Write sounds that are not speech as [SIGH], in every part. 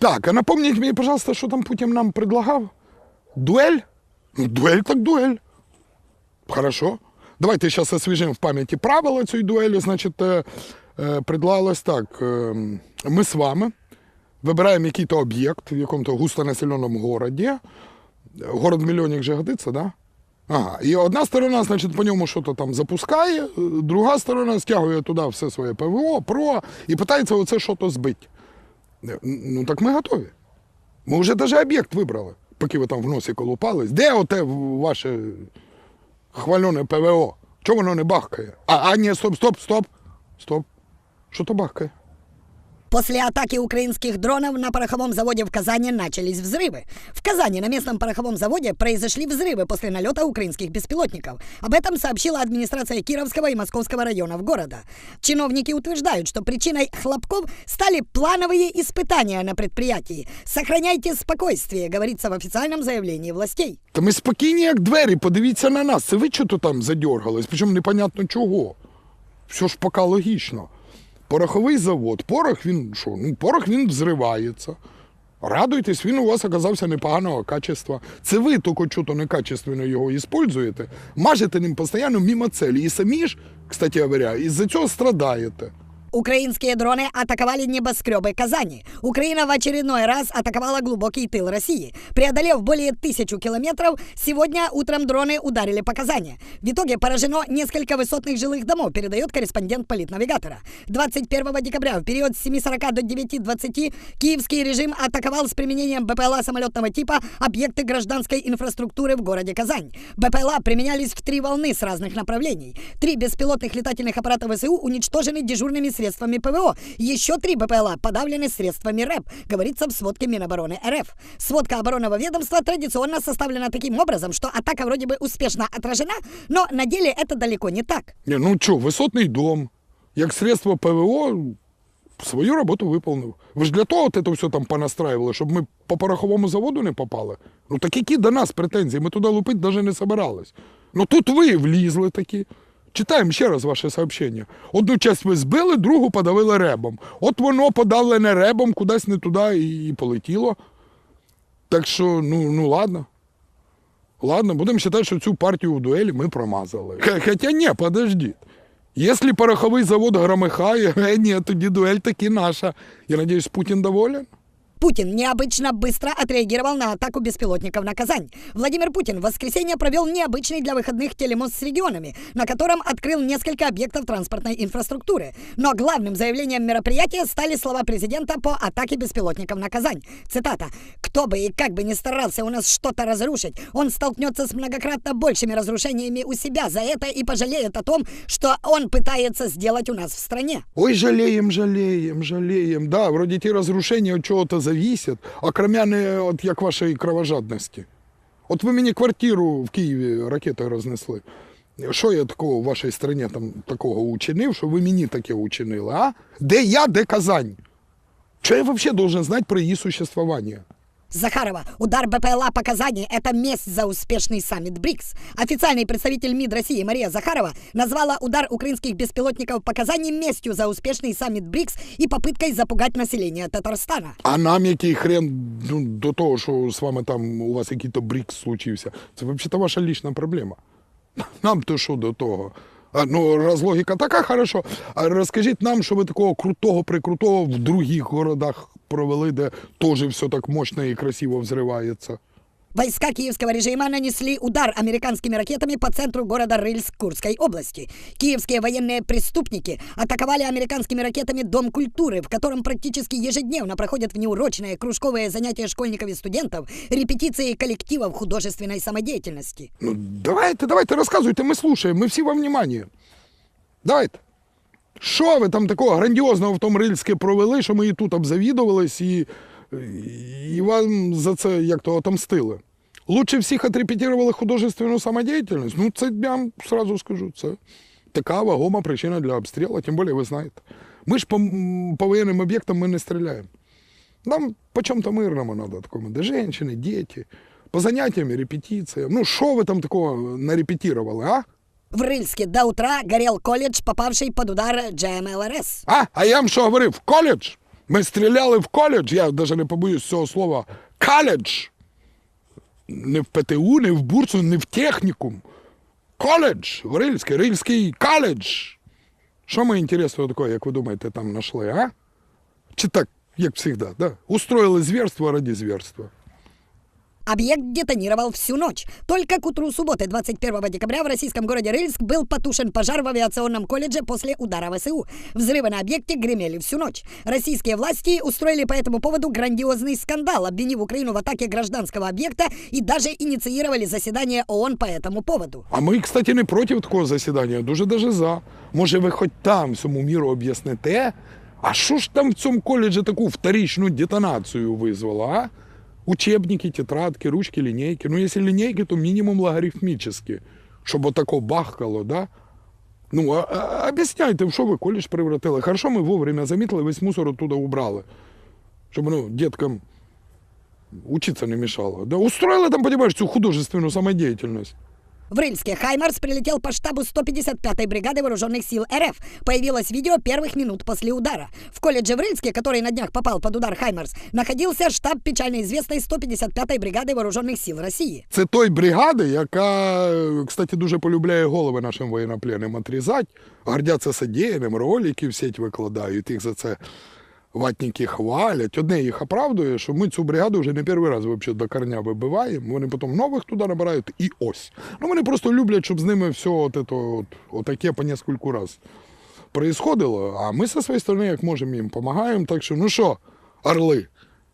Так, а напомніть мені, пожалуйста, що там Путін нам предлагав? Дуель? Ну, дуель так дуель. Хорошо. Давайте зараз освіжимо в пам'яті правила цієї дуелі. Значить, е, е, предлагалось так. Е, ми з вами вибираємо який-то об'єкт в якому-то густонаселеному городі. Город мільйонів же годиться, да? Ага. І одна сторона, значить, по ньому щось там запускає, друга сторона стягує туди все своє ПВО, ПРО і питається оце щось збити. Е, Ну так ми готові. Ми вже навіть об'єкт вибрали, поки ви там в носі колупались. Де оте ваше хвальоне ПВО? Чому воно не бахкає? А, а ні, стоп, стоп, стоп. Стоп. Що то бахкає? После атаки украинских дронов на пороховом заводе в Казани начались взрывы. В Казани на местном пороховом заводе произошли взрывы после налета украинских беспилотников. Об этом сообщила администрация Кировского и Московского районов города. Чиновники утверждают, что причиной хлопков стали плановые испытания на предприятии. Сохраняйте спокойствие, говорится в официальном заявлении властей. Та ми спокійні, як двері, подивіться на нас. Це ви що то там задергались, причому непонятно чого. Все ж поки логічно. Пороховий завод, порох він що? Ну, порох він взривається. Радуйтесь, він у вас оказався непоганого качества. Це ви тільки чого-то некачественно його використовуєте, мажете ним постійно мимо цілі. І самі ж, кстати говоря, із-за цього страдаєте. Украинские дроны атаковали небоскребы Казани. Украина в очередной раз атаковала глубокий тыл России. Преодолев более тысячу километров, сегодня утром дроны ударили по Казани. В итоге поражено несколько высотных жилых домов, передает корреспондент политнавигатора. 21 декабря в период с 7.40 до 9.20 киевский режим атаковал с применением БПЛА самолетного типа объекты гражданской инфраструктуры в городе Казань. БПЛА применялись в три волны с разных направлений. Три беспилотных летательных аппарата ВСУ уничтожены дежурными средствами ПВО. Еще три БПЛА подавлены средствами РЭП, говорится в сводке Минобороны РФ. Сводка оборонного ведомства традиционно составлена таким образом, что атака вроде бы успешно отражена, но на деле это далеко не так. Ні, ну що, висотний дом, як средство ПВО, свою роботу виповнив. Ви ж для того от це все там понастраювали, щоб ми по пороховому заводу не попали. Ну так які до нас претензії? Ми туди лупити навіть не собирались. Ну тут ви влізли такі. Читаємо ще раз ваше сообщення. Одну часть ви збили, другу подавили ребом. От воно подавлене ребом кудись не туди і, полетіло. Так що, ну, ну ладно. Ладно, будемо вважати, що цю партію в дуелі ми промазали. Хоча ні, подождіть. Якщо пороховий завод громихає, [LAUGHS] ні, тоді дуель таки наша. Я надіюсь, Путін доволен? Путин необычно быстро отреагировал на атаку беспилотников на Казань. Владимир Путин в воскресенье провел необычный для выходных телемост с регионами, на котором открыл несколько объектов транспортной инфраструктуры. Но главным заявлением мероприятия стали слова президента по атаке беспилотников на Казань. Цитата. «Кто бы и как бы ни старался у нас что-то разрушить, он столкнется с многократно большими разрушениями у себя за это и пожалеет о том, что он пытается сделать у нас в стране». Ой, жалеем, жалеем, жалеем. Да, вроде ті розрушення від а не от як вашої кровожадності. От ви мені квартиру в Києві ракетою рознесли. Що я такого в вашій країні там такого учинив, що ви мені таке учинили, а? Де я, де Казань? Що я взагалі должен знати про її существування? Захарова, удар БПЛА по Казани – это месть за успешный саммит БРИКС. Официальный представитель МИД России Мария Захарова назвала удар украинских беспилотников по Казани местью за успешный саммит БРИКС и попыткой запугать население Татарстана. А нам який хрен ну, до того, що з вами там у вас якийсь брік случився. Це взагалі ваша лічна проблема. Нам то що до того? Ну, раз логіка така, хорошо. А розкажіть нам, що ви такого крутого прикрутого в других городах провели, де теж все так мощно і красиво взривається. Войска киевского режима нанесли удар американскими ракетами по центру города Рыльск Курской области. Киевские военные преступники атаковали американскими ракетами Дом культуры, в котором практически ежедневно проходят внеурочные кружковые занятия школьников и студентов, репетиции коллективов художественной самодеятельности. Ну, давайте, давайте, розказуйте, ми слушаємо, ми всі вам внимание. Давайте. Що ви там такого грандіозного в тому Рильське провели, що ми і тут обзавідувались і, і вам за це як то отомстили? Лучше всіх отрепетировали художественну самодеятельность? Ну, це я вам сразу скажу. Це така вагома причина для обстрілу, тим більше ви знаєте. Ми ж по, по воєнним об'єктам ми не стріляємо. Нам по чому-то мирному надо такому, де жінки, діти, по заняттям, репетиціям. Ну, що ви там такого нарепетировали, а? В Рыльске до утра горел колледж, попавший под удар ГМЛРС. А? А я вам що говорив? Коледж? Ми стріляли в коледж, я навіть не побоюсь цього слова. Коледж. Не в ПТУ, не в бурсу, не в технікум. Коледж, Рильський, Рильський коледж. Що ми інтересного такого, як ви думаєте, там знайшли, а? Чи так, як завжди, да? Устроїли зверство ради зверства. Объект детонировал всю ночь. Только к утру субботы 21 декабря в российском городе Рыльск был потушен пожар в авиационном колледже после удара ВСУ. Взрывы на объекте гремели всю ночь. Российские власти устроили по этому поводу грандиозный скандал, обвинив Украину в атаке гражданского объекта и даже инициировали заседание ООН по этому поводу. А ми, кстати, не проти такого засідання, дуже даже за. Може, ви хоч там всьому міру об'ясните, а що ж там в цьому коледжі таку вторичну детонацію визвало, а? Учебники, тетрадки, ручки, линейки. Ну, якщо линейки, то мінімум логарифмически, щоб отако бахкало, да? Ну, а, а, об'ясняйте, в що ви коледж превратили. Хорошо, ми вовремя замітили, весь мусор оттуда убрали. Щоб ну, діткам учиться не мешало. Да, устроили там, понимаешь, цю художественную самодеятельность. В Рыльске «Хаймарс» прилетел по штабу 155-й бригады вооруженных сил РФ. Появилось видео первых минут после удара. В колледже в Рыльске, который на днях попал под удар «Хаймарс», находился штаб печально известной 155-й бригады вооруженных сил России. Це той бригади, яка, е, кстати, дуже полюбляє голови нашим воєнопленним отрізати, гордяться содіянням, ролики в сеть викладають, їх за це ватники хвалять. Одне їх оправдує, що ми цю бригаду вже не перший раз вообще до корня вибиваємо, вони потім нових туди набирають і ось. Ну вони просто люблять, щоб з ними все от, это, от, отаке по нескольку раз происходило, а ми зі своєї сторони, як можемо, їм допомагаємо. Так що, ну що, орли,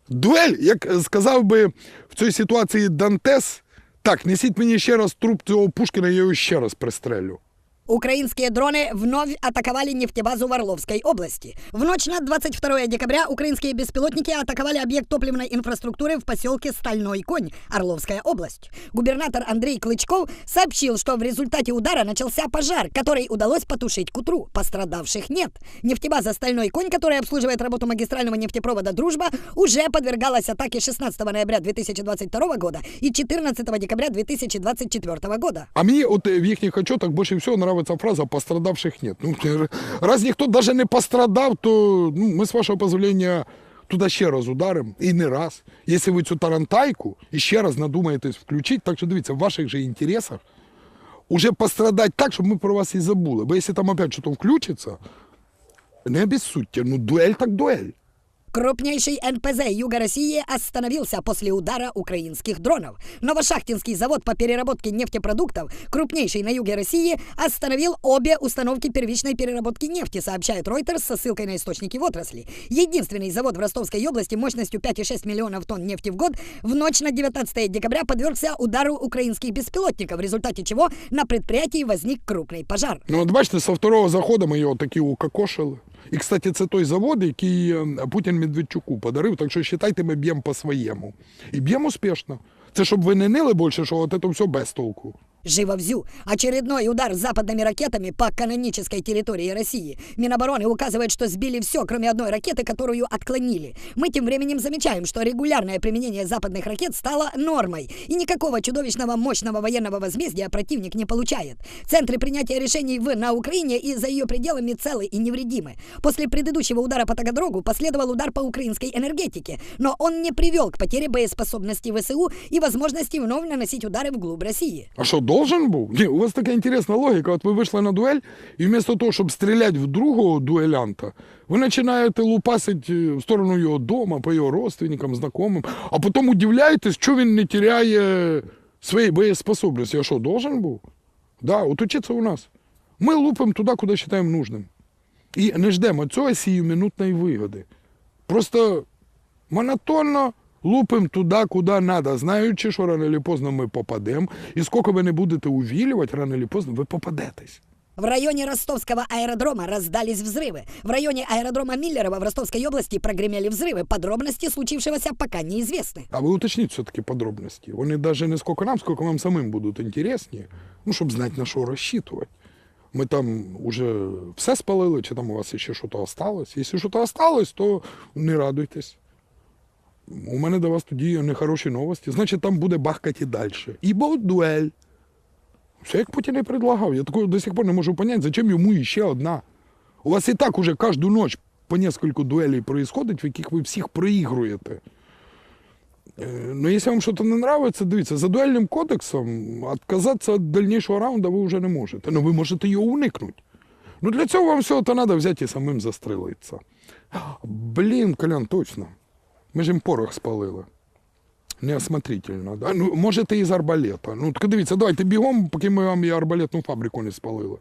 дуель, як сказав би в цій ситуації Дантес, так, несіть мені ще раз труп цього Пушкіна, я його ще раз пристрелю. Украинские дроны вновь атаковали нефтебазу в Орловской области. В ночь на 22 декабря украинские беспилотники атаковали объект топливной инфраструктуры в поселке Стальной Конь, Орловская область. Губернатор Андрей Клычков сообщил, что в результате удара начался пожар, который удалось потушить к утру. Пострадавших нет. Нефтебаза Стальной Конь, которая обслуживает работу магистрального нефтепровода «Дружба», уже подвергалась атаке 16 ноября 2022 года и 14 декабря 2024 года. А мені от е, в їхніх отчетах більше всього нравиться фраза «пострадавших нет». Ну, раз ніхто навіть не пострадав, то ну, ми, з вашого дозволення, туди ще раз ударимо. І не раз. Якщо ви цю тарантайку і ще раз надумаєтесь включити, так що дивіться, в ваших же інтересах уже пострадати так, щоб ми про вас і забули. Бо якщо там опять щось включиться, не обіссудьте, ну дуель так дуель. Крупнейший НПЗ Юга России остановился после удара украинских дронов. Новошахтинский завод по переработке нефтепродуктов, крупнейший на юге России, остановил обе установки первичной переработки нефти, сообщает Reuters со ссылкой на источники в отрасли. Единственный завод в Ростовской области мощностью 5,6 миллионов тонн нефти в год в ночь на 19 декабря подвергся удару украинских беспилотников, в результате чего на предприятии возник крупный пожар. Ну, от бачите, со второго заходу ми його таки укокошили. І, кстати, це той завод, який е, Путін Медведчуку подарив, так що вважайте, ми б'ємо по-своєму. І б'ємо успішно. Це щоб ви не нили більше, що от це все без толку. Живо-взю. Очередной удар западными ракетами по канонической территории России. Минобороны указывает, что сбили все, кроме одной ракеты, которую отклонили. Мы тем временем замечаем, что регулярное применение западных ракет стало нормой, и никакого чудовищного мощного военного возмездия противник не получает. Центры принятия решений в на Украине и за ее пределами целы и невредимы. После предыдущего удара по Тагадрогу последовал удар по украинской энергетике, но он не привел к потере боеспособности ВСУ и возможности вновь наносить удары вглубь России. А що, должен був? Ні, у вас така інтересна логіка. От ви вийшли на дуель, і вместо того, щоб стріляти в другого дуелянта, ви починаєте лупасити в сторону його дома, по його родственникам, знайомим, а потім удивляєтесь, що він не теряє своєї боєспособності. А що, должен був? Да, от учиться у нас. Ми лупимо туди, куди вважаємо нужним. І не ждемо цього сіюминутної вигоди. Просто монотонно лупимо туди, куди треба, знаючи, що рано чи поздно ми попадемо. І скільки ви не будете увілювати, рано чи поздно ви попадетесь. В районе ростовского аэродрома раздались взрывы. В районе аэродрома Миллерово в Ростовской области прогремели взрывы. Подробности случившегося пока неизвестны. А ви уточніть все-таки подробності. Вони навіть не скільки нам, скільки вам самим будуть інтересні, ну, щоб знати, на що розчитувати. Ми там уже все спалили, чи там у вас ще щось осталось. Якщо щось осталось, то не радуйтесь. У мене до вас тоді нехороші новості. Значить, там буде бахкати далі. І дуель. Все як Путін і предлагав. Я такого до сих пор не можу зрозуміти, зачем йому іще одна. У вас і так уже кожну ніч по нескольку дуелей происходить, в яких ви всіх проігруєте. Е, Ну, якщо вам щось не нравиться, дивіться, за дуельним кодексом відказатися від дальнішого раунду ви вже не можете. Ну, ви можете його уникнути. Ну, для цього вам то треба взяти і самим застрелитися. Блін, Колян, точно. Ми ж їм порох спалили. Неосмотрительно. Да? Ну, можете із арбалета. Ну, так дивіться, давайте бігом, поки ми вам і арбалетну фабрику не спалили.